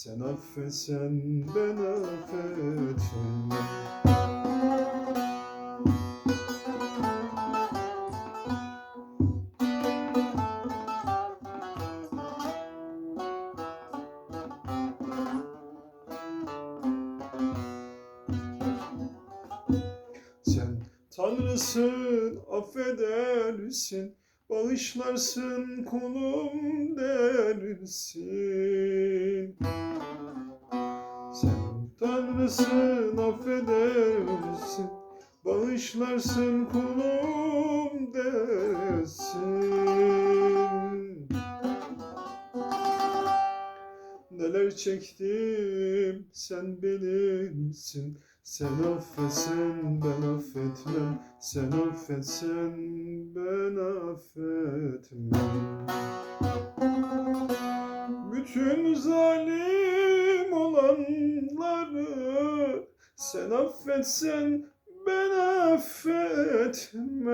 Sen affetsen ben affetmem. Sen Tanrısın, affedersin, bağışlarsın kulum dersin. Tanrısın, affedersin, bağışlarsın kulum dersin. Neler çektim sen bilirsin Sen affetsen ben affetmem. Sen affetsen ben affetmem Sen affetsen ben affetmem